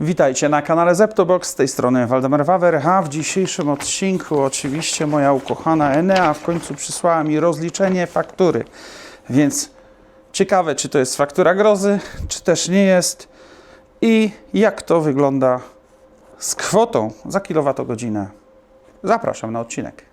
Witajcie na kanale Zeptobox, z tej strony Waldemar Wawer, a w dzisiejszym odcinku oczywiście moja ukochana Enea w końcu przysłała mi rozliczenie faktury, więc ciekawe czy to jest faktura grozy, czy też nie jest i jak to wygląda z kwotą za kilowatogodzinę. Zapraszam na odcinek.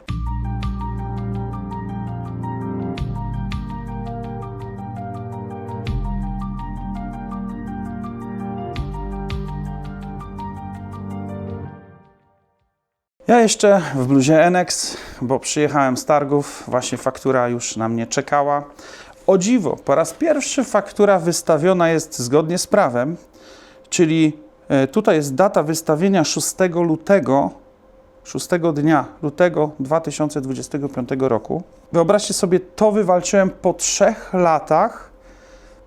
Ja jeszcze w bluzie Enex, bo przyjechałem z targów, właśnie faktura już na mnie czekała. O dziwo, po raz pierwszy faktura wystawiona jest zgodnie z prawem, czyli e, tutaj jest data wystawienia 6 lutego, 6 dnia lutego 2025 roku. Wyobraźcie sobie, to wywalczyłem po trzech latach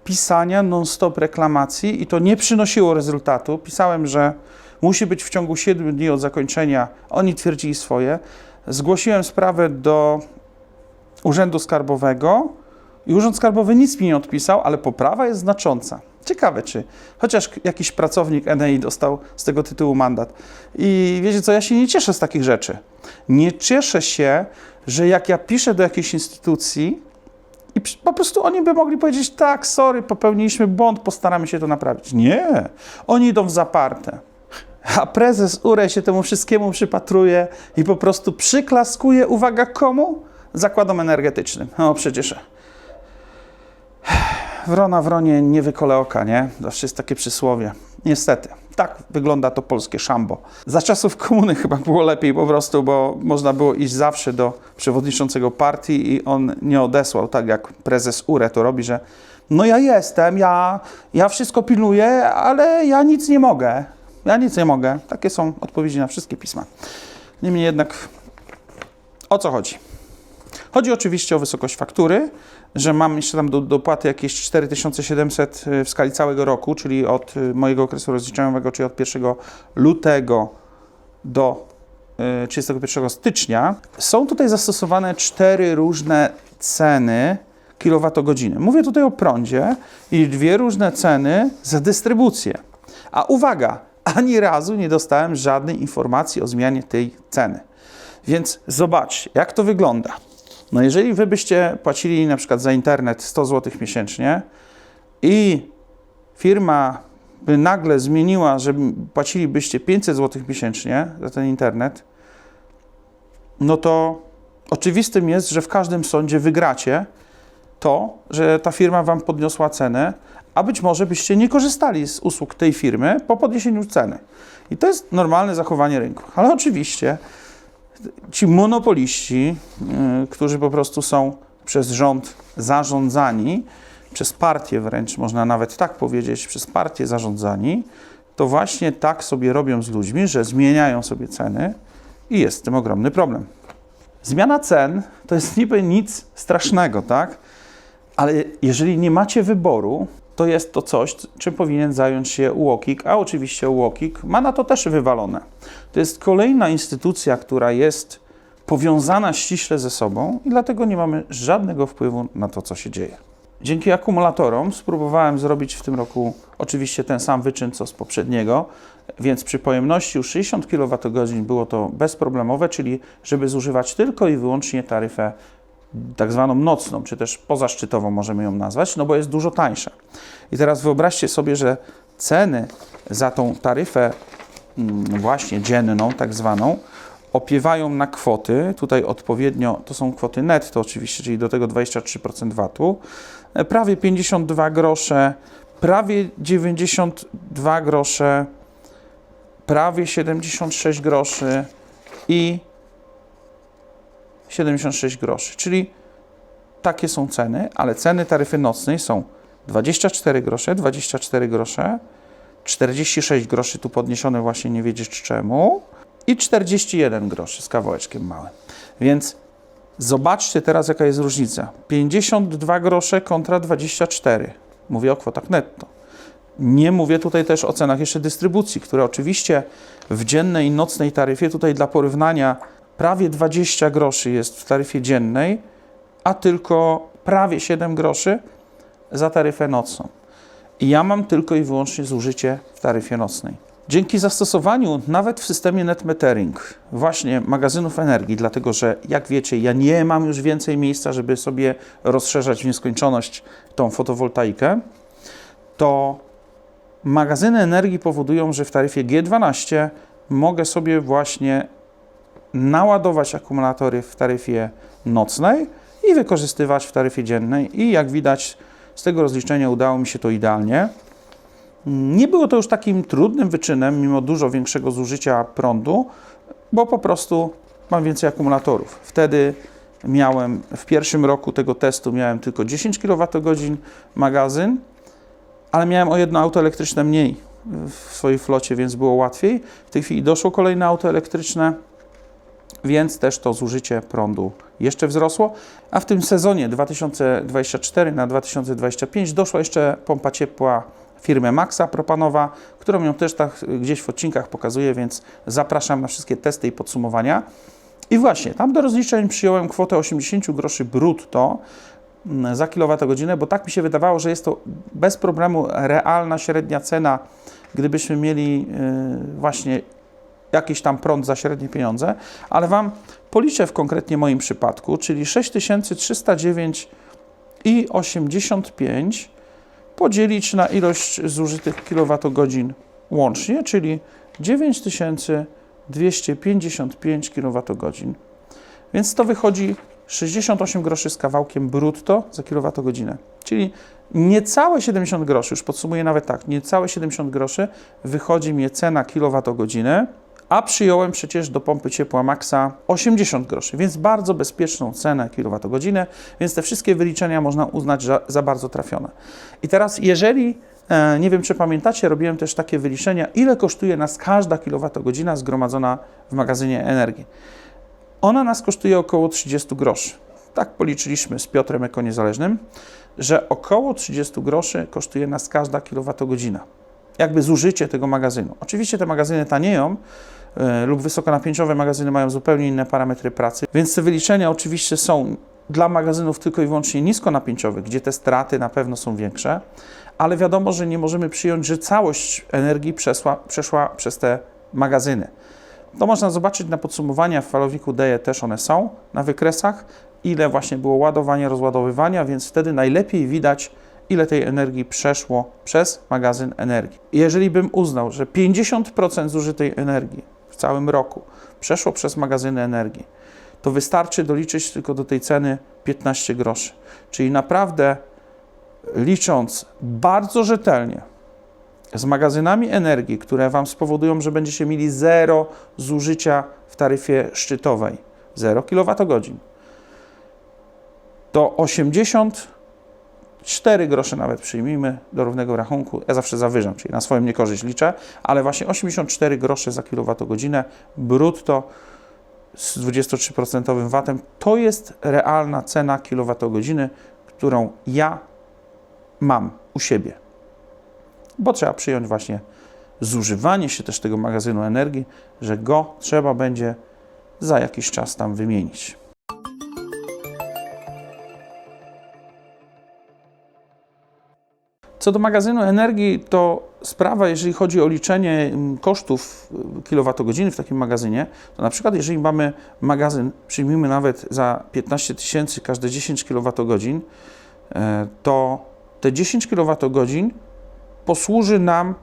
pisania non-stop reklamacji i to nie przynosiło rezultatu. Pisałem, że musi być w ciągu 7 dni od zakończenia. Oni twierdzili swoje. Zgłosiłem sprawę do Urzędu Skarbowego i Urząd Skarbowy nic mi nie odpisał, ale poprawa jest znacząca. Ciekawe, czy chociaż jakiś pracownik Enei dostał z tego tytułu mandat. I wiecie co, ja się nie cieszę z takich rzeczy. Nie cieszę się, że jak ja piszę do jakiejś instytucji, i po prostu oni by mogli powiedzieć, tak, sorry, popełniliśmy błąd, postaramy się to naprawić. Nie, oni idą w zaparte. A prezes URE się temu wszystkiemu przypatruje i po prostu przyklaskuje, uwaga, komu? Zakładom energetycznym. No przecież wrona wronie nie wykole oka, nie? Zawsze jest takie przysłowie. Niestety. Tak wygląda to polskie szambo. Za czasów komuny chyba było lepiej po prostu, bo można było iść zawsze do przewodniczącego partii i on nie odesłał, tak jak prezes URE to robi, że no ja jestem, ja, ja wszystko pilnuję, ale ja nic nie mogę. Ja nic nie mogę. Takie są odpowiedzi na wszystkie pisma. Niemniej jednak o co chodzi? Chodzi oczywiście o wysokość faktury, że mam jeszcze tam do dopłaty jakieś 4700 w skali całego roku, czyli od y, mojego okresu rozliczeniowego, czyli od 1 lutego do y, 31 stycznia. Są tutaj zastosowane cztery różne ceny kilowatogodziny. Mówię tutaj o prądzie i dwie różne ceny za dystrybucję. A uwaga, ani razu nie dostałem żadnej informacji o zmianie tej ceny. Więc zobaczcie, jak to wygląda. No jeżeli wy byście płacili na przykład za internet 100 zł miesięcznie i firma by nagle zmieniła, że płacilibyście 500 zł miesięcznie za ten internet, no to oczywistym jest, że w każdym sądzie wygracie to, że ta firma wam podniosła cenę, a być może byście nie korzystali z usług tej firmy po podniesieniu ceny. I to jest normalne zachowanie rynku. Ale oczywiście ci monopoliści, y, którzy po prostu są przez rząd zarządzani, przez partię wręcz, można nawet tak powiedzieć, przez partię zarządzani, to właśnie tak sobie robią z ludźmi, że zmieniają sobie ceny i jest z tym ogromny problem. Zmiana cen to jest niby nic strasznego, tak? Ale jeżeli nie macie wyboru, to jest to coś, czym powinien zająć się UOKiK, a oczywiście UOKiK ma na to też wywalone. To jest kolejna instytucja, która jest powiązana ściśle ze sobą i dlatego nie mamy żadnego wpływu na to, co się dzieje. Dzięki akumulatorom spróbowałem zrobić w tym roku oczywiście ten sam wyczyn, co z poprzedniego, więc przy pojemności już 60 kWh było to bezproblemowe, czyli żeby zużywać tylko i wyłącznie taryfę tak zwaną nocną, czy też pozaszczytową możemy ją nazwać, no bo jest dużo tańsza. I teraz wyobraźcie sobie, że ceny za tą taryfę mm, właśnie dzienną, tak zwaną, opiewają na kwoty, tutaj odpowiednio, to są kwoty netto oczywiście, czyli do tego 23% VAT-u, e, prawie 52 grosze, prawie 92 grosze, prawie 76 groszy i 76 groszy, czyli takie są ceny, ale ceny taryfy nocnej są 24 grosze, 24 grosze, 46 groszy tu podniesione właśnie nie wiedzieć czemu i 41 groszy z kawałeczkiem małym. Więc zobaczcie teraz jaka jest różnica. 52 grosze kontra 24. Mówię o kwotach netto. Nie mówię tutaj też o cenach jeszcze dystrybucji, które oczywiście w dziennej i nocnej taryfie, tutaj dla porównania, prawie 20 groszy jest w taryfie dziennej, a tylko prawie 7 groszy za taryfę nocną. I ja mam tylko i wyłącznie zużycie w taryfie nocnej. Dzięki zastosowaniu nawet w systemie net metering właśnie magazynów energii, dlatego że jak wiecie, ja nie mam już więcej miejsca, żeby sobie rozszerzać w nieskończoność tą fotowoltaikę, to magazyny energii powodują, że w taryfie G12 mogę sobie właśnie naładować akumulatory w taryfie nocnej i wykorzystywać w taryfie dziennej. I jak widać z tego rozliczenia udało mi się to idealnie. Nie było to już takim trudnym wyczynem, mimo dużo większego zużycia prądu, bo po prostu mam więcej akumulatorów. Wtedy miałem w pierwszym roku tego testu miałem tylko 10 kWh magazyn, ale miałem o jedno auto elektryczne mniej w swojej flocie, więc było łatwiej. W tej chwili doszło kolejne auto elektryczne, więc też to zużycie prądu jeszcze wzrosło. A w tym sezonie 2024 na 2025 doszła jeszcze pompa ciepła firmy Maxa propanowa, którą ją też tak gdzieś w odcinkach pokazuję, więc zapraszam na wszystkie testy i podsumowania. I właśnie, tam do rozliczeń przyjąłem kwotę 80 groszy brutto za kilowatogodzinę, bo tak mi się wydawało, że jest to bez problemu realna średnia cena, gdybyśmy mieli yy, właśnie jakiś tam prąd za średnie pieniądze, ale Wam policzę w konkretnie moim przypadku, czyli 6309 i 85 podzielić na ilość zużytych kilowatogodzin łącznie, czyli 9255 kWh. Więc to wychodzi 68 groszy z kawałkiem brutto za kilowatogodzinę. Czyli niecałe 70 groszy, już podsumuję nawet tak, niecałe 70 groszy wychodzi mi cena kilowatogodziny, a przyjąłem przecież do pompy ciepła Maxa 80 groszy, więc bardzo bezpieczną cenę kilowatogodzinę, więc te wszystkie wyliczenia można uznać za, za bardzo trafione. I teraz, jeżeli e, nie wiem, czy pamiętacie, robiłem też takie wyliczenia, ile kosztuje nas każda kilowatogodzina zgromadzona w magazynie energii. Ona nas kosztuje około 30 groszy. Tak policzyliśmy z Piotrem Eko Niezależnym, że około 30 groszy kosztuje nas każda kilowatogodzina. Jakby zużycie tego magazynu. Oczywiście te magazyny tanieją, lub wysokonapięciowe magazyny mają zupełnie inne parametry pracy, więc te wyliczenia oczywiście są dla magazynów tylko i wyłącznie niskonapięciowych, gdzie te straty na pewno są większe, ale wiadomo, że nie możemy przyjąć, że całość energii przeszła, przeszła przez te magazyny. To można zobaczyć na podsumowaniach w falowniku DE też one są, na wykresach, ile właśnie było ładowania, rozładowywania, więc wtedy najlepiej widać, ile tej energii przeszło przez magazyn energii. Jeżeli bym uznał, że 50% zużytej energii w całym roku przeszło przez magazyny energii, to wystarczy doliczyć tylko do tej ceny 15 groszy. Czyli naprawdę licząc bardzo rzetelnie z magazynami energii, które Wam spowodują, że będziecie mieli zero zużycia w taryfie szczytowej, 0 kWh, to 84 grosze nawet przyjmijmy do równego rachunku. Ja zawsze zawyżam, czyli na swoją niekorzyść liczę, ale właśnie 84 grosze za kilowatogodzinę brutto z 23% VAT-em to jest realna cena kilowatogodziny, którą ja mam u siebie. Bo trzeba przyjąć właśnie zużywanie się też tego magazynu energii, że go trzeba będzie za jakiś czas tam wymienić. Co do magazynu energii, to sprawa, jeżeli chodzi o liczenie mm, kosztów y, kilowatogodziny w takim magazynie, to na przykład jeżeli mamy magazyn, przyjmijmy nawet za 15 tysięcy każde 10 kWh, e, to te 10 kWh posłuży nam,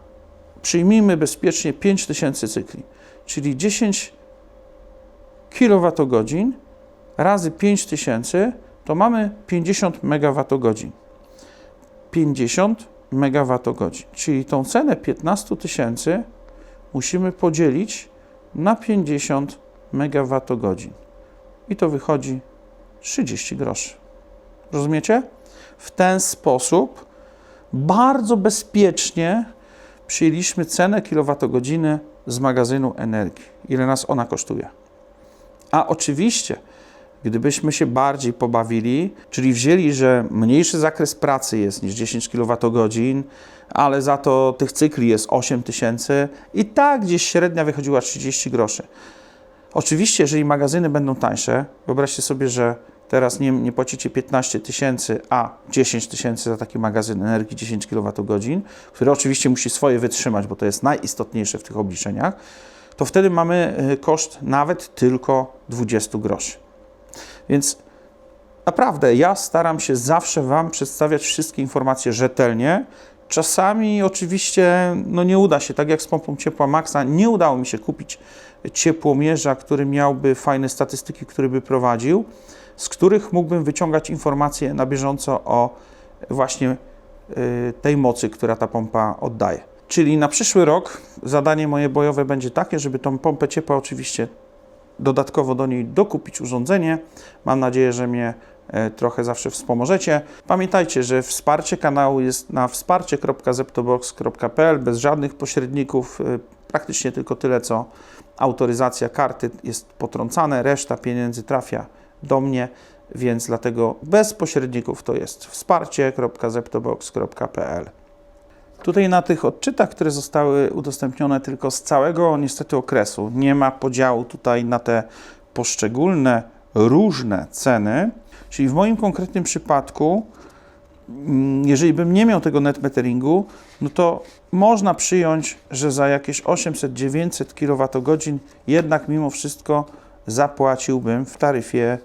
przyjmijmy bezpiecznie 5000 cykli, czyli 10 kWh razy 5000 to mamy 50 MWh. 50 MWh, czyli tą cenę 15 tysięcy musimy podzielić na 50 MWh i to wychodzi 30 groszy. Rozumiecie? W ten sposób bardzo bezpiecznie przyjęliśmy cenę kilowatogodziny z magazynu energii, ile nas ona kosztuje. A oczywiście, gdybyśmy się bardziej pobawili, czyli wzięli, że mniejszy zakres pracy jest niż 10 kWh, ale za to tych cykli jest 8000 i tak gdzieś średnia wychodziła 30 groszy. Oczywiście, jeżeli magazyny będą tańsze, wyobraźcie sobie, że teraz nie, nie płacicie 15 tysięcy, a 10 tysięcy za taki magazyn energii 10 kWh, który oczywiście musi swoje wytrzymać, bo to jest najistotniejsze w tych obliczeniach, to wtedy mamy y, koszt nawet tylko 20 groszy. Więc naprawdę ja staram się zawsze Wam przedstawiać wszystkie informacje rzetelnie. Czasami oczywiście no nie uda się, tak jak z pompą ciepła Maxa, nie udało mi się kupić ciepłomierza, który miałby fajne statystyki, który by prowadził, z których mógłbym wyciągać informacje na bieżąco o właśnie y, tej mocy, która ta pompa oddaje. Czyli na przyszły rok zadanie moje bojowe będzie takie, żeby tą pompę ciepła oczywiście dodatkowo do niej dokupić urządzenie. Mam nadzieję, że mnie e, trochę zawsze wspomożecie. Pamiętajcie, że wsparcie kanału jest na wsparcie.zeptobox.pl bez żadnych pośredników, e, praktycznie tylko tyle, co autoryzacja karty jest potrącane, reszta pieniędzy trafia do mnie, więc dlatego bez pośredników to jest wsparcie.zeptobox.pl. Tutaj na tych odczytach, które zostały udostępnione tylko z całego niestety okresu, nie ma podziału tutaj na te poszczególne różne ceny. Czyli w moim konkretnym przypadku, mm, jeżeli bym nie miał tego net meteringu, no to można przyjąć, że za jakieś 800-900 kWh jednak mimo wszystko zapłaciłbym w taryfie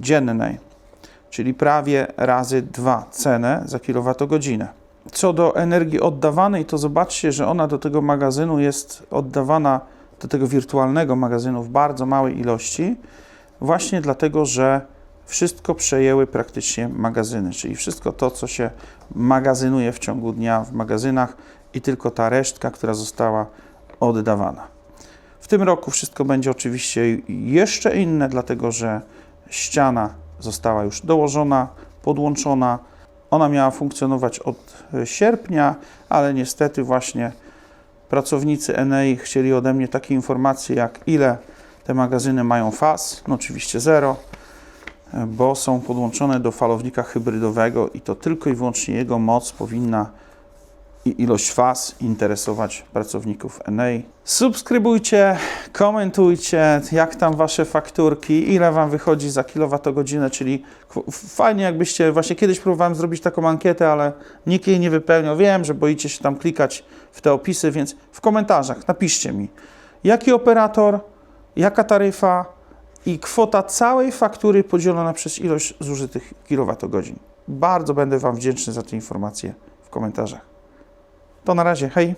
dziennej, czyli prawie razy dwa cenę za kilowatogodzinę. Co do energii oddawanej, to zobaczcie, że ona do tego magazynu jest oddawana, do tego wirtualnego magazynu w bardzo małej ilości, właśnie dlatego, że wszystko przejęły praktycznie magazyny, czyli wszystko to, co się magazynuje w ciągu dnia w magazynach i tylko ta resztka, która została oddawana. W tym roku wszystko będzie oczywiście jeszcze inne, dlatego że ściana została już dołożona, podłączona. Ona miała funkcjonować od e, sierpnia, ale niestety właśnie pracownicy Enei chcieli ode mnie takie informacje, jak ile te magazyny mają faz, no oczywiście zero, e, bo są podłączone do falownika hybrydowego i to tylko i wyłącznie jego moc powinna i ilość faz interesować pracowników Enei. Subskrybujcie, komentujcie, jak tam wasze fakturki, ile wam wychodzi za kilowatogodzinę, czyli fajnie jakbyście, właśnie kiedyś próbowałem zrobić taką ankietę, ale nikt jej nie wypełniał. Wiem, że boicie się tam klikać w te opisy, więc w komentarzach napiszcie mi, jaki operator, jaka taryfa i kwota całej faktury podzielona przez ilość zużytych kilowatogodzin. Bardzo będę wam wdzięczny za te informacje w komentarzach. To na razie, hej!